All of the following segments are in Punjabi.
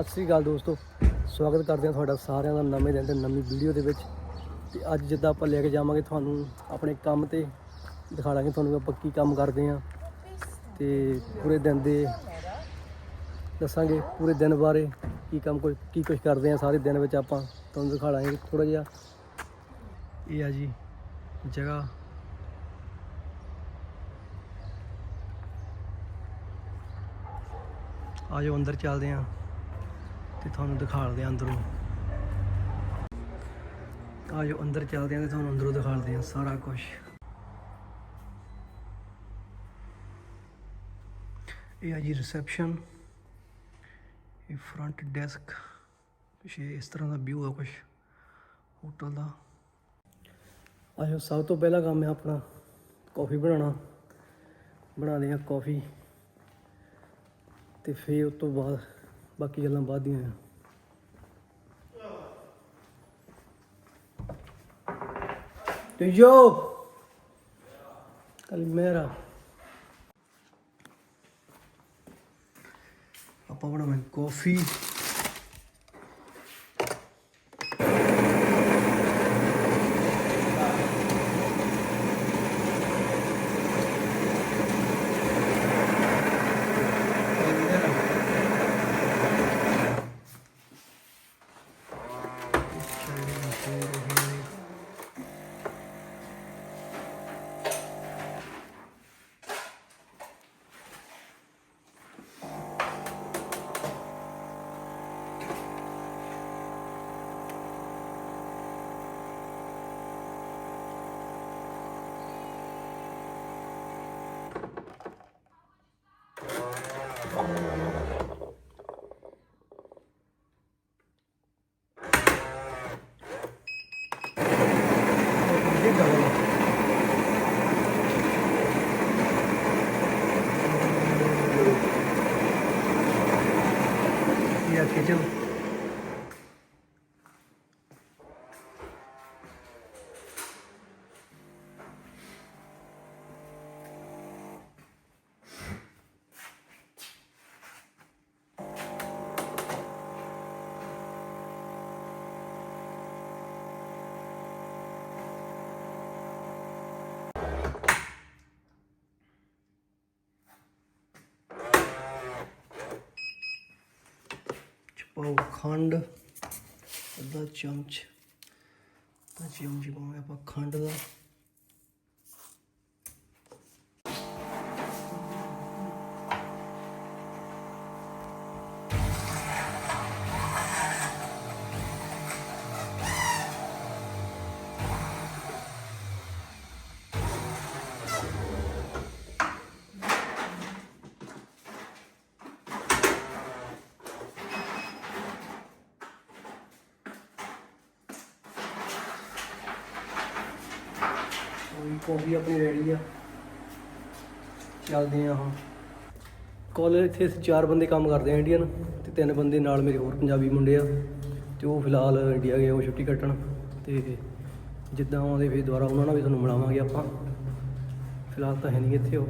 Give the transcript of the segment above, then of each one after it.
ਸਤਿ ਸ੍ਰੀ ਅਕਾਲ ਦੋਸਤੋ, ਸਵਾਗਤ ਕਰਦੇ ਹਾਂ ਤੁਹਾਡਾ ਸਾਰਿਆਂ ਦਾ ਨਵੇਂ ਦਿਨ ਤੇ ਨਵੀਂ ਵੀਡੀਓ ਦੇ ਵਿੱਚ। ਤੇ ਅੱਜ ਜਿੱਦਾਂ ਆਪਾਂ ਲੈ ਕੇ ਜਾਵਾਂਗੇ ਤੁਹਾਨੂੰ ਆਪਣੇ ਕੰਮ ਤੇ, ਦਿਖਾ ਲਾਂਗੇ ਤੁਹਾਨੂੰ ਆਪਾਂ ਕੀ ਕੰਮ ਕਰਦੇ ਹਾਂ। ਤੇ ਪੂਰੇ ਦਿਨ ਦੇ ਦੱਸਾਂਗੇ ਪੂਰੇ ਦਿਨ ਬਾਰੇ ਕੀ ਕੰਮ ਕੋਈ ਕੀ ਕੁਝ ਕਰਦੇ ਹਾਂ ਸਾਰੇ ਦਿਨ ਵਿੱਚ ਆਪਾਂ। ਤੁਹਾਨੂੰ ਦਿਖਾ ਲਾਂਗੇ ਥੋੜਾ ਜਿਹਾ। ਇਹ ਆ ਜੀ ਜਗ੍ਹਾ। ਆਜੋ ਅੰਦਰ ਚੱਲਦੇ ਹਾਂ। ਤੇ ਤੁਹਾਨੂੰ ਦਿਖਾਲਦੇ ਹਾਂ ਅੰਦਰੋਂ। ਆਜੋ ਅੰਦਰ ਚੱਲਦੇ ਹਾਂ ਤੇ ਤੁਹਾਨੂੰ ਅੰਦਰੋਂ ਦਿਖਾਲਦੇ ਹਾਂ ਸਾਰਾ ਕੁਝ ਇਹ ਆ ਜੀ ਰਿਸੈਪਸ਼ਨ ਇਹ ਫਰੰਟ ਡੈਸਕ ਕੁਛ ਇਸ ਤਰ੍ਹਾਂ ਦਾ ਵਿਊ ਆ ਕੁਛ, ਹੋਟਲ ਦਾ। ਆਜੋ ਸਭ ਤੋਂ ਪਹਿਲਾ ਕੰਮ ਹੈ ਆਪਣਾ ਕਾਫੀ ਬਣਾਉਣਾ। ਬਣਾਉਂਦੇ ਹਾਂ ਕਾਫੀ ਤੇ ਫਿਰ ਉਸ ਤੋਂ ਬਾਅਦ ਬਾਕੀ ਗੱਲਾਂ ਬਾਅਦ ਦੀਆਂ ਆ। ਤੇ ਜੋ। ਕਲਮੇਰਾ ਆਪਾਂ ਬਣਾਵਾਂਗੇ ਕਾਫੀ Phía. ਖੰਡ ਅੱਧਾ ਚਮਚ ਤਾਂ ਚਮਚ ਪਾਵਾਂਗੇ ਆਪਾਂ ਖੰਡ ਦਾ। ਕੋਈ ਕੌਫੀ ਆਪਣੀ ਰੈਡੀ ਆ। ਚੱਲਦੇ ਆ ਹੁਣ। ਕਾਲਜ ਇੱਥੇ ਅਸੀਂ ਚਾਰ ਬੰਦੇ ਕੰਮ ਕਰਦੇ ਆ ਇੰਡੀਅਨ ਤੇ ਤਿੰਨ ਬੰਦੇ ਨਾਲ ਮੇਰੇ ਹੋਰ ਪੰਜਾਬੀ ਮੁੰਡੇ ਆ ਤੇ ਉਹ ਫਿਲਹਾਲ ਇੰਡੀਆ ਗਏ ਉਹ ਛੁੱਟੀ ਕੱਟਣ ਤੇ ਜਿੱਦਾਂ ਆਉਂਦੇ ਫਿਰ ਦੁਬਾਰਾ ਉਹਨਾਂ ਨਾਲ ਵੀ ਤੁਹਾਨੂੰ ਮਿਲਾਵਾਂਗੇ ਆਪਾਂ। ਫਿਲਹਾਲ ਤਾਂ ਹੈ ਨਹੀਂ ਇੱਥੇ ਉਹ।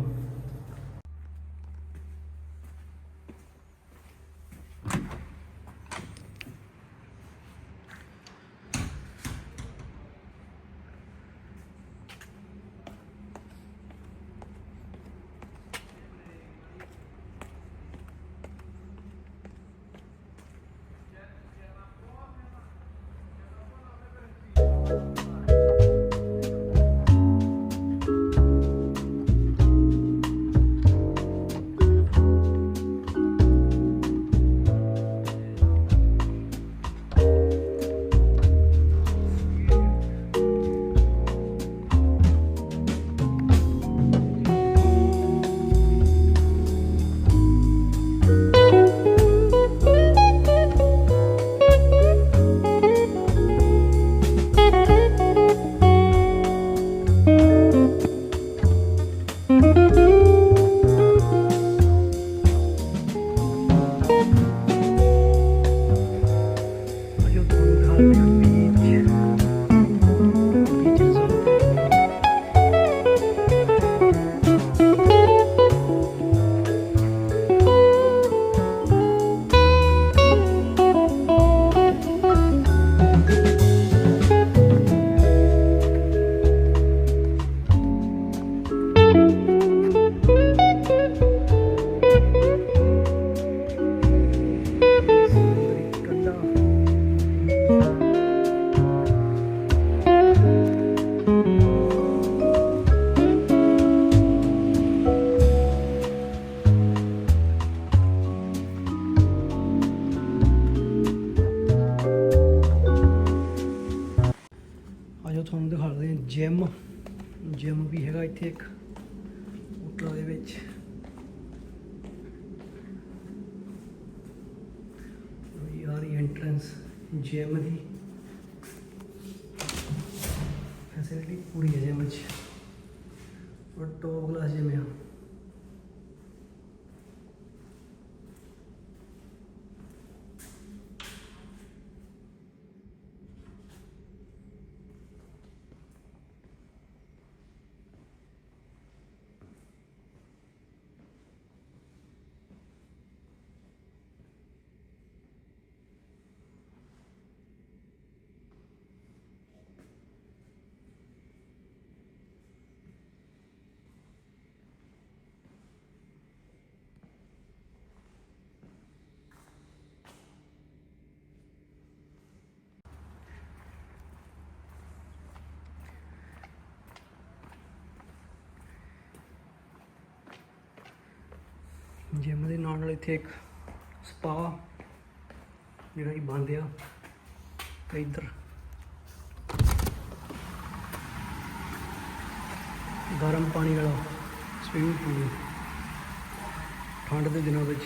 ਜਿਮ। ਜਿਮ ਵੀ ਹੈਗਾ ਇੱਥੇ ਇੱਕ, ਹੋਟਲ ਦੇ ਵਿੱਚ। ਇਹ ਆ ਰਹੀ ਐਂਟਰੈਂਸ ਜਿਮ ਦੀ। ਫੈਸਿਲਿਟੀ ਪੂਰੀ ਹੈ ਜਿਮ ਵਿੱਚ ਔਰ ਟੌਪ ਕਲਾਸ ਜਿਮ ਹੈ ਜਿਮ ਦੇ ਨਾਲ ਨਾਲ ਇੱਥੇ ਇੱਕ ਸਪਾ ਜਿਹੜਾ ਕਿ ਬੰਦ ਆ, ਤੇ ਇੱਧਰ ਗਰਮ ਪਾਣੀ ਵਾਲਾ ਸਵਿਮਿੰਗ ਪੂਲ ਠੰਡ ਦੇ ਦਿਨਾਂ ਵਿੱਚ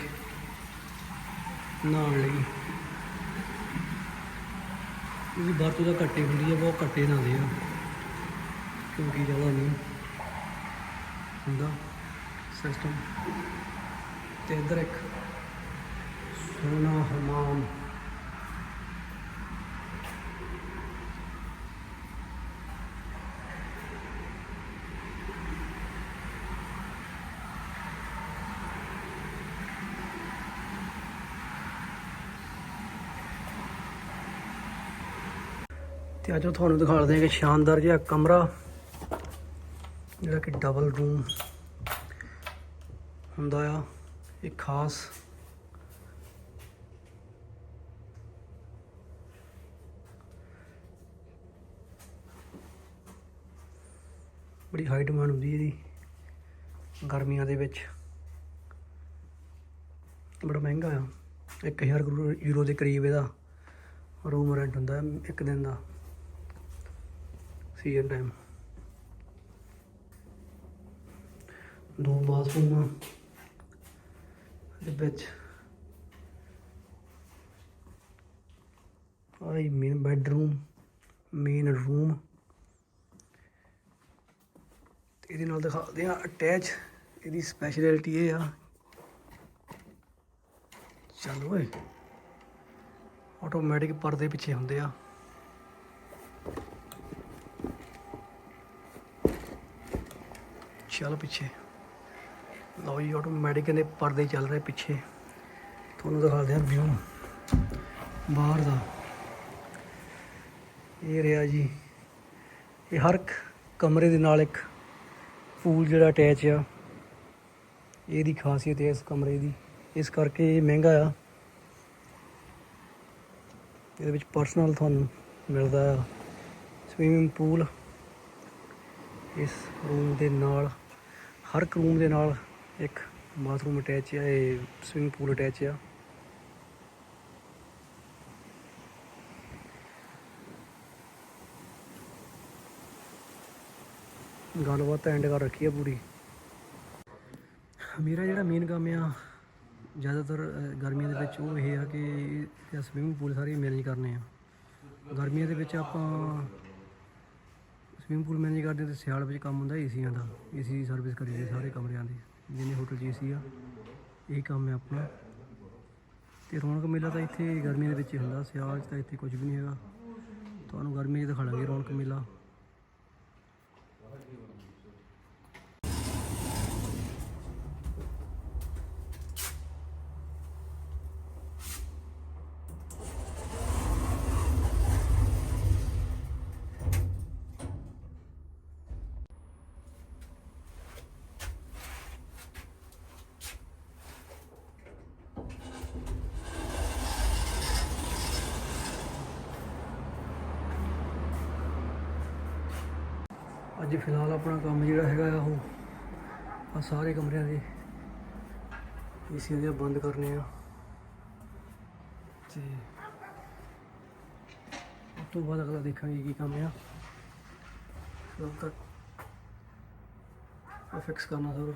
ਨਹਾਉਣ ਲਈ। ਇਹਦੀ ਵਰਤੋਂ ਤਾਂ ਘੱਟੇ ਹੁੰਦੀ ਆ, ਬਹੁਤ ਘੱਟੇ ਨਹਾਉਂਦੇ ਆ। ਕਿਉਂਕਿ ਜ਼ਿਆਦਾ ਨਹੀਂ ਹੁੰਦਾ ਸਿਸਟਮ ਤੇ ਇੱਧਰ ਇੱਕ ਸੋਨਾ ਹਮਾਮ ਤੇ ਅੱਜ ਉਹ ਤੁਹਾਨੂੰ ਦਿਖਾ ਦਿੰਦੇ ਕਿ ਸ਼ਾਨਦਾਰ ਜਿਹਾ ਕਮਰਾ, ਜਿਹੜਾ ਕਿ ਡਬਲ ਰੂਮ ਹੁੰਦਾ ਆ। ਇੱਕ ਖਾਸ ਬੜੀ ਹਾਈ ਡਿਮਾਂਡ ਹੁੰਦੀ ਹੈ ਇਹਦੀ। ਗਰਮੀਆਂ ਦੇ ਵਿੱਚ। ਬੜਾ ਮਹਿੰਗਾ ਆ। 1000 ਕਰੋੜ ਯੂਰੋ ਦੇ ਕਰੀਬ ਇਹਦਾ ਰੂਮ ਰੈਂਟ ਹੁੰਦਾ ਇੱਕ ਦਿਨ ਦਾ। ਸੀਜ਼ਨ ਟਾਈਮ ਦੋ ਬਾਥਰੂਮ ਦੇ ਵਿੱਚ। ਆਈ ਮੇਨ ਬੈਡਰੂਮ ਮੇਨ ਰੂਮ ਇਹਦੇ ਨਾਲ ਦਿਖਾਉਂਦੇ ਆ ਅਟੈਚ ਇਹਦੀ ਸਪੈਸ਼ਲਿਟੀ ਇਹ ਆ। ਚੱਲ ਓਏ ਆਟੋਮੈਟਿਕ ਪਰਦੇ ਪਿੱਛੇ ਹੁੰਦੇ ਆ। ਚੱਲ ਪਿੱਛੇ। ਲਓ ਜੀ ਆਟੋਮੈਟਿਕ ਦੇ ਪਰਦੇ ਚੱਲ ਰਹੇ ਪਿੱਛੇ। ਤੁਹਾਨੂੰ ਦਿਖਾਉਂਦੇ ਆ ਵਿਊ ਬਾਹਰ ਦਾ। ਇਹ ਰਿਹਾ ਜੀ। ਇਹ ਹਰ ਇੱਕ ਕਮਰੇ ਦੇ ਨਾਲ ਇੱਕ ਪੂਲ ਜਿਹੜਾ ਅਟੈਚ ਆ। ਇਹਦੀ ਖਾਸੀਅਤ ਹੈ ਇਸ ਕਮਰੇ ਦੀ। ਇਸ ਕਰਕੇ ਇਹ ਮਹਿੰਗਾ ਆ। ਇਹਦੇ ਵਿੱਚ ਪਰਸਨਲ ਤੁਹਾਨੂੰ ਮਿਲਦਾ ਆ। ਸਵੀਮਿੰਗ ਪੂਲ ਇਸ ਰੂਮ ਦੇ ਨਾਲ, ਹਰ ਇੱਕ ਰੂਮ ਦੇ ਨਾਲ ਇੱਕ ਬਾਥਰੂਮ ਅਟੈਚ ਆ, ਇਹ ਸਵਿਮਿੰਗ ਪੂਲ ਅਟੈਚ ਆ। ਗੱਲਬਾਤ ਐਂਡ ਕਰ ਰੱਖੀ ਆ ਪੂਰੀ। ਮੇਰਾ ਜਿਹੜਾ ਮੇਨ ਕੰਮ ਆ, ਜ਼ਿਆਦਾਤਰ ਗਰਮੀਆਂ ਦੇ ਵਿੱਚ ਉਹ ਇਹ ਆ ਕਿ ਇਹ ਸਵਿਮਿੰਗ ਪੂਲ ਸਾਰੇ ਮੈਨੇਜ ਕਰਨੇ ਆ। ਗਰਮੀਆਂ ਦੇ ਵਿੱਚ ਆਪਾਂ ਸਵਿਮਿੰਗ ਪੂਲ ਮੈਨੇਜ ਕਰਦੇ ਤੇ ਸਿਆਲ ਵਿੱਚ ਕੰਮ ਹੁੰਦਾ ਏਸੀਆਂ ਦਾ, ਏਸੀ ਦੀ ਸਰਵਿਸ ਕਰੀਦੀ ਸਾਰੇ ਕਮਰਿਆਂ ਦੀ। ਜਿੰਨੇ ਹੋਟਲ 'ਚ ਏਸੀ ਆ, ਇਹ ਕੰਮ ਹੈ ਆਪਣਾ। ਤੇ ਰੌਣਕ ਮੇਲਾ ਤਾਂ ਇੱਥੇ ਗਰਮੀ ਦੇ ਵਿੱਚ ਹੀ ਹੁੰਦਾ, ਸਿਆਲ 'ਚ ਤਾਂ ਇੱਥੇ ਕੁਝ ਵੀ ਨਹੀਂ ਹੈਗਾ। ਤੁਹਾਨੂੰ ਗਰਮੀ 'ਚ ਦਿਖਾ ਦਿਖਾਵਾਂਗੇ ਰੌਣਕ ਮੇਲਾ। ਅੱਜ ਫਿਲਹਾਲ ਆਪਣਾ ਕੰਮ ਜਿਹੜਾ ਹੈਗਾ ਆ ਉਹ ਆ ਸਾਰੇ ਕਮਰਿਆਂ ਦੇ ਏਸੀਆਂ ਦੇ ਬੰਦ ਕਰਨੇ ਆ। ਤੇ ਉਸ ਤੋਂ ਬਾਅਦ ਅਗਲਾ ਦੇਖਾਂਗੇ ਕੀ ਕੰਮ ਆ। ਫਿਰ ਤੱਕ ਫਿਕਸ ਕਰਨਾ ਸਰ।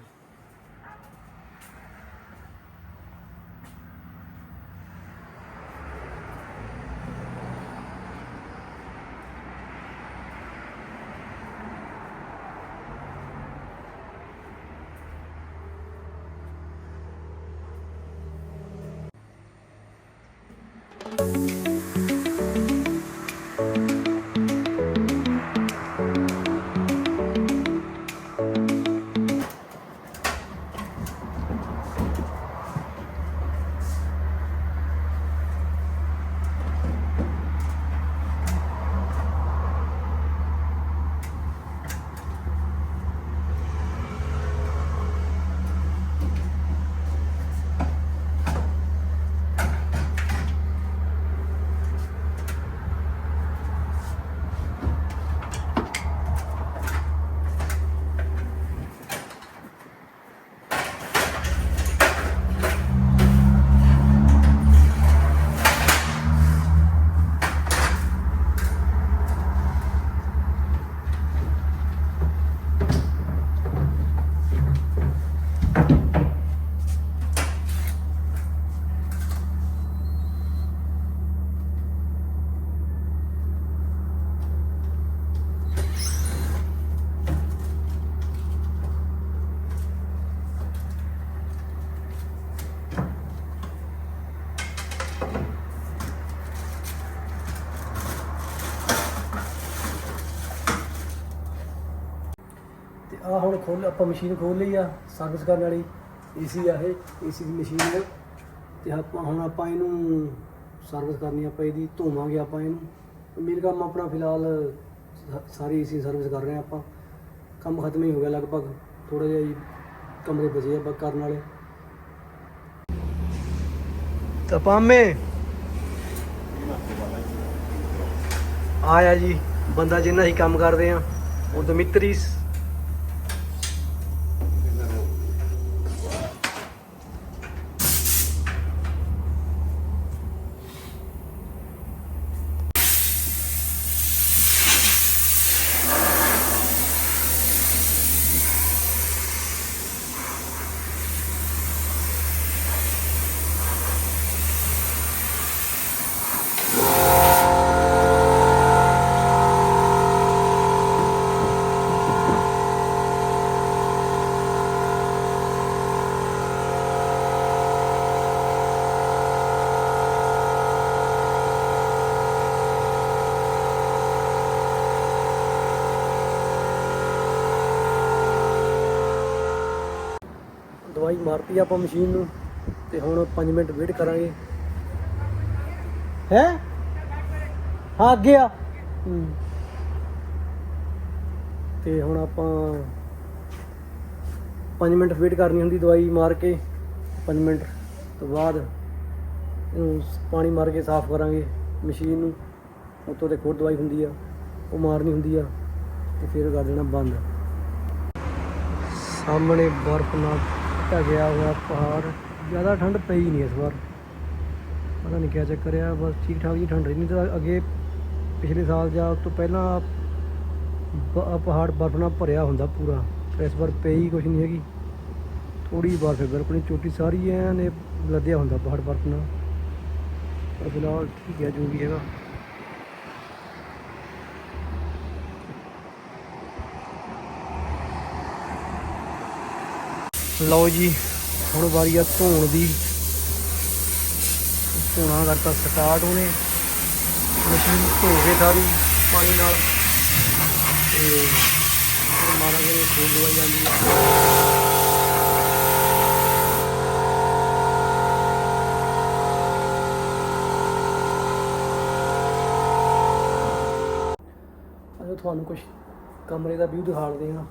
ਆ ਹੁਣ ਖੋਲ ਆਪਾਂ ਮਸ਼ੀਨ ਖੋਲ ਲਈ ਆ ਸਰਵਿਸ ਕਰਨ ਵਾਲੀ ਏਸੀ ਆ ਇਹ ਏਸੀ ਦੀ ਮਸ਼ੀਨ ਹੈ ਤੇ ਆਪਾਂ ਹੁਣ ਆਪਾਂ ਇਹਨੂੰ ਸਰਵਿਸ ਕਰਨੀ ਆਪਾਂ ਇਹਦੀ ਧੋਵਾਂਗੇ ਆਪਾਂ ਇਹਨੂੰ। ਮੇਰਾ ਕੰਮ ਆਪਣਾ ਫਿਲਹਾਲ ਸ- ਸਾਰੀ ਏਸੀ ਸਰਵਿਸ ਕਰ ਰਹੇ ਆ ਆਪਾਂ। ਕੰਮ ਖਤਮ ਹੀ ਹੋ ਗਿਆ ਲਗਭਗ ਥੋੜੇ ਜਿਹਾ ਹੀ ਕਮਰੇ ਬਚੇ ਆ ਬਸ ਕਰਨ ਵਾਲੇ। ਤਾਂ ਆਇਆ ਜੀ, ਬੰਦਾ ਜਿੰਨਾ ਹੀ ਕੰਮ ਕਰਦੇ ਆ, ਉਹ ਦਮਿਤਰੀਸ ਦਵਾਈ ਮਾਰਤੀ ਆਪਾਂ ਮਸ਼ੀਨ ਨੂੰ, ਤੇ ਹੁਣ 5 ਮਿੰਟ ਵੇਟ ਕਰਾਂਗੇ। ਹੈ? ਹਾਂ, ਅੱਗੇ ਆ। ਹੂੰ। ਤੇ ਹੁਣ ਆਪਾਂ 5 ਮਿੰਟ ਵੇਟ ਕਰਨੀ ਹੁੰਦੀ ਦਵਾਈ ਮਾਰ ਕੇ 5 ਮਿੰਟ ਤੋਂ ਬਾਅਦ ਇਹਨੂੰ ਪਾਣੀ ਮਾਰ ਕੇ ਸਾਫ਼ ਕਰਾਂਗੇ ਮਸ਼ੀਨ ਨੂੰ। ਉੱਤੋਂ ਤੇ ਖੋਰ ਦਵਾਈ ਹੁੰਦੀ ਆ, ਉਹ ਮਾਰਨੀ ਹੁੰਦੀ ਆ, ਤੇ ਫਿਰ ਕਰ ਦੇਣਾ ਬੰਦ। ਸਾਹਮਣੇ ਬਰਫ਼ ਨਾਲ ਢਕਿਆ ਹੋਇਆ ਪਹਾੜ, ਜ਼ਿਆਦਾ ਠੰਡ ਪਈ ਨਹੀਂ ਇਸ ਵਾਰ। ਪਤਾ ਨਹੀਂ ਕਿਆ ਚੱਕਰ ਆ, ਬਸ ਠੀਕ ਠਾਕ ਜੀ, ਠੰਡ ਰਹੀ ਨਹੀਂ ਤਾਂ ਅੱਗੇ ਪਿਛਲੇ ਸਾਲ ਜਾਂ ਉਸ ਤੋਂ ਪਹਿਲਾਂ ਪਹਾੜ ਬਰਫ਼ ਨਾਲ ਭਰਿਆ ਹੁੰਦਾ ਪੂਰਾ। ਇਸ ਵਾਰ ਪਈ ਕੁਝ ਨਹੀਂ ਹੈਗੀ। ਥੋੜੀ ਬਰਫ਼ ਹੈ, ਬਿਲਕੁਲ ਨਹੀਂ, ਚੋਟੀ ਸਾਰੀ ਐ ਲੱਦਿਆ ਹੁੰਦਾ ਪਹਾੜ ਬਰਫ਼ ਨਾਲ। ਪਰ ਫਿਲਹਾਲ ਠੀਕ ਹੈ, ਜੋ ਵੀ ਹੈਗਾ। ਲਓ ਜੀ, ਹੁਣ ਵਾਰੀ ਆ ਧੋਣ ਦੀ। ਧੋਣਾ ਕਰਤਾ ਸਟਾਰਟ ਉਹਨੇ ਮਸ਼ੀਨ ਧੋ ਕੇ ਸਾਰੀ, ਪਾਣੀ ਨਾਲ। ਤੇ ਹੁਣ ਮਾਰਾਂਗੇ ਖੋਲ ਦਵਾਈ ਜਾਂਦੀ ਆ। ਤੁਹਾਨੂੰ ਕੁਝ ਕਮਰੇ ਦਾ ਵਿਊ ਦਿਖਾ ਲਦੇ ਹਾਂ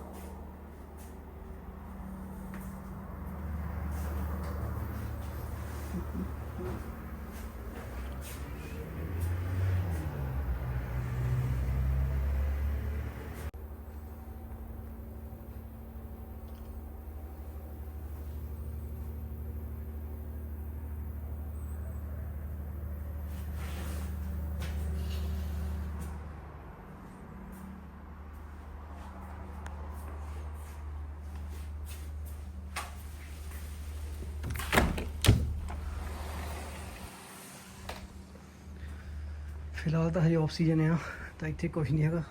ਫਿਲਹਾਲ ਤਾਂ ਹਜੇ ਆਫ ਸੀਜ਼ਨ ਆ, ਤਾਂ ਇੱਥੇ ਕੁਝ ਨਹੀਂ ਹੈਗਾ।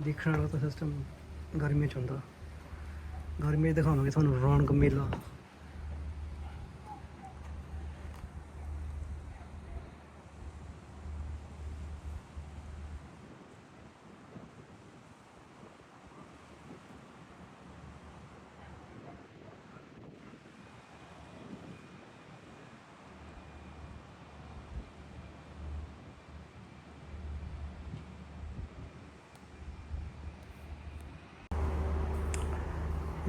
ਦੇਖਣ ਵਾਲਾ ਤਾਂ ਸਿਸਟਮ ਗਰਮੀਆਂ ਚ ਹੁੰਦਾ। ਗਰਮੀਆਂ 'ਚ ਦਿਖਾਵਾਂਗੇ ਤੁਹਾਨੂੰ ਰੌਣਕ ਮੇਲਾ।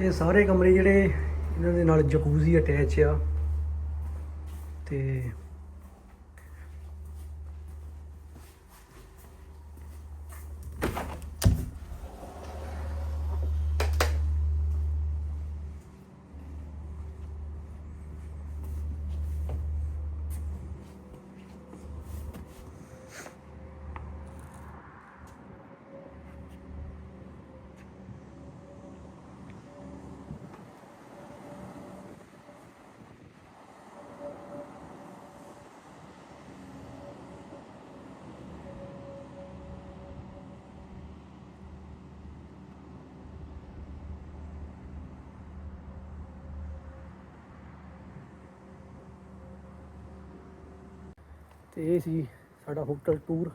ਇਹ ਸਾਰੇ ਕਮਰੇ ਜਿਹੜੇ ਇਹਨਾਂ ਦੇ ਨਾਲ ਜਕੂਜ਼ੀ ਅਟੈਚ ਆ ਤੇ ਤੇ ਇਹ ਸੀ ਸਾਡਾ ਹੋਟਲ ਟੂਰ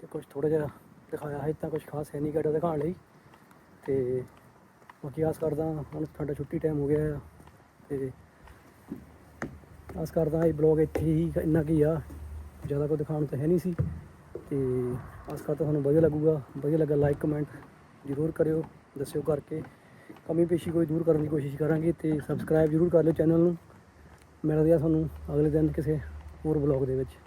ਤੇ ਕੁਝ ਥੋੜਾ ਜਿਹਾ ਦਿਖਾਇਆ ਹੈ ਤਾਂ ਕੁਝ ਖਾਸ ਹੈ ਨਹੀਂ ਗੱਡਾ ਦਿਖਾਉਣ ਲਈ। ਤੇ ਬਾਕੀ ਆਸ ਕਰਦਾ ਹੁਣ ਸਾਡਾ ਛੁੱਟੀ ਟਾਈਮ ਹੋ ਗਿਆ ਆ ਤੇ ਆਸ ਕਰਦਾ ਇਹ ਬਲੌਗ ਇੱਥੇ ਹੀ ਇੰਨਾ ਕੀ ਆ, ਜ਼ਿਆਦਾ ਕੋਈ ਦਿਖਾਉਣ ਤਾਂ ਹੈ ਨਹੀਂ ਸੀ। ਤੇ ਆਸ ਕਰਦਾ ਤੁਹਾਨੂੰ ਵਧੀਆ ਲੱਗੂਗਾ, ਵਧੀਆ ਲੱਗਾ ਲਾਈਕ ਕਮੈਂਟ ਜ਼ਰੂਰ ਕਰਿਓ, ਦੱਸਿਓ ਕਰਕੇ। ਕਮੀ ਪੇਸ਼ੀ ਕੋਈ ਦੂਰ ਕਰਨ ਦੀ ਕੋਸ਼ਿਸ਼ ਕਰਾਂਗੇ ਤੇ ਸਬਸਕ੍ਰਾਈਬ ਜ਼ਰੂਰ ਕਰ ਲਿਓ ਚੈਨਲ ਨੂੰ। ਮਿਲਦੇ ਆ ਤੁਹਾਨੂੰ ਅਗਲੇ ਦਿਨ ਕਿਸੇ ਹੋਰ ਬਲੌਗ ਦੇ ਵਿੱਚ।